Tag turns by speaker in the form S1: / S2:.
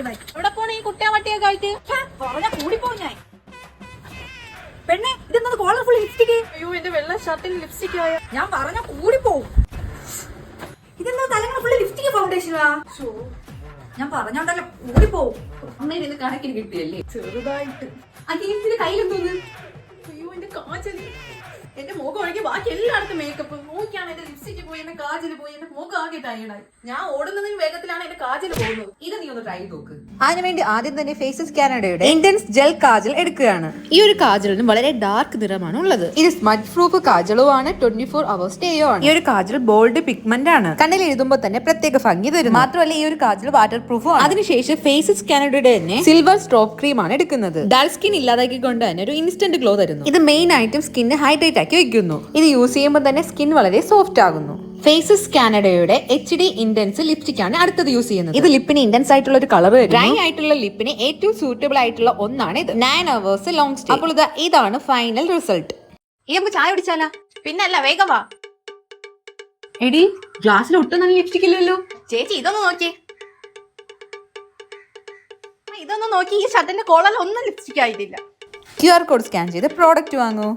S1: കഴിവായി
S2: എവിടെ പോണ ഈ കുട്ടിയാ വട്ടിയൊക്കെ ആയിട്ട്?
S1: പറഞ്ഞ കൂടിപ്പോ ഞാൻ. പെണ്ണെ ഇതെന്നത് കോളർഫുൾ ലിപ്സ്റ്റിക്
S2: അയ്യോ എന്റെ വെള്ള ഷർട്ടിൽ ലിപ്സ്റ്റിക് ആയ
S1: ഞാൻ പറഞ്ഞ കൂടിപ്പോവും. ഇതെന്താ തലങ്ങൾ ഫുള്ള് ലിപ്സ്റ്റിക് ഫൗണ്ടേഷനാ ഞാൻ പറഞ്ഞോണ്ടല്ലോ കൂടിപ്പോവും.
S2: അമ്മയിൽ ഇതിന് കണക്കിന് കിട്ടിയല്ലേ?
S1: ചെറുതായിട്ട്. അനിയത്തിന്റെ കയ്യിലെന്തോന്ന്?
S2: എന്റെ കാജൽ മുഖം ഒഴികെ ബാക്കി എല്ലായിടത്തും മേക്കപ്പ് നോക്കിയാണ് എന്റെ ലിപ്സ്റ്റിക്ക് പോയി എന്റെ കാജൽ പോയി എന്റെ മുഖം ആകെ ടയർഡായി ഞാൻ ഓടുന്നതിന് വേഗത്തിലാണ് എന്റെ കാജൽ പോകുന്നത്. ഇത് നീ ഒന്ന് ട്രൈ ചെയ്ത് നോക്ക്
S3: അതിനുവേണ്ടി ആദ്യം തന്നെ ഫേസസ് കാനഡയുടെ ഇന്റൻസ് ജെൽ കാജൽ എടുക്കുകയാണ്.
S4: ഈ ഒരു കാജലിന് വളരെ ഡാർക്ക് നിറമാണ് ഉള്ളത്.
S3: ഇത് സ്മജ് പ്രൂഫ് കാജലുമാണ് ട്വന്റി ഫോർ അവേഴ്സ് സ്റ്റേയോ ആണ്. ഈ ഒരു കാജൽ ബോൾഡ് പിഗ്മെന്റ് ആണ്. കണ്ണിൽ എഴുതുമ്പോൾ തന്നെ പ്രത്യേക ഭംഗി തരും മാത്രമല്ല ഈ ഒരു കാജൽ വാട്ടർ പ്രൂഫും ആണ്. അതിനുശേഷം ഫേസസ് കാനഡയുടെ തന്നെ സിൽവർ സ്ട്രോപ്പ് ക്രീം ആണ് എടുക്കുന്നത്.
S4: ഡാൽ സ്കിൻ ഇല്ലാതാക്കി കൊണ്ട് തന്നെ ഒരു ഇൻസ്റ്റന്റ് ഗ്ലോ തരുന്നു.
S3: ഇത് മെയിൻ ആയിട്ടും സ്കിന്നെ ഹൈഡ്രേറ്റ് ആക്കി വെക്കുന്നു ഇത് യൂസ് ചെയ്യുമ്പോൾ തന്നെ സ്കിൻ വളരെ സോഫ്റ്റ് ആകുന്നു. ഫേസസ് കാനഡയുടെ എച്ച് ഡി ഇന്റൻസ് ലിപ്സ്റ്റിക് ആണ് അടുത്തത് യൂസ് ചെയ്യുന്നത്. ഇത് ലിപ്പിന് ഇന്റൻസ് ആയിട്ടുള്ള ഒരു കളർ ഡ്രൈ ആയിട്ടുള്ള ലിപ്പിന് ഏറ്റവും സൂട്ടബിൾ ആയിട്ടുള്ള ഒന്നാണ് ഇത്. നയൻ അവേഴ്സ് ലോങ് സ്റ്റേ അപ്പോൾ ഇത് ഇതാണ് ഫൈനൽ റിസൾട്ട് ഇനി നമുക്ക് ചായ കുടിച്ചാലാ?
S2: പിന്നല്ല വേഗം വാ.
S3: എടി ഗ്ലാസ്സിൽ ഒട്ടും നല്ല ലിപ്സ്റ്റിക് ഇല്ലല്ലോ.
S2: ചേച്ചി ഇതൊന്ന് നോക്കി. ഇതൊന്ന് നോക്കി. ഈ ഷർട്ടിന്റെ കോളറിൽ ഒന്നും ലിപ്സ്റ്റിക് ആയിട്ടില്ല.
S3: ക്യു ആർ കോഡ് സ്കാൻ ചെയ്ത് പ്രോഡക്റ്റ് വാങ്ങൂ.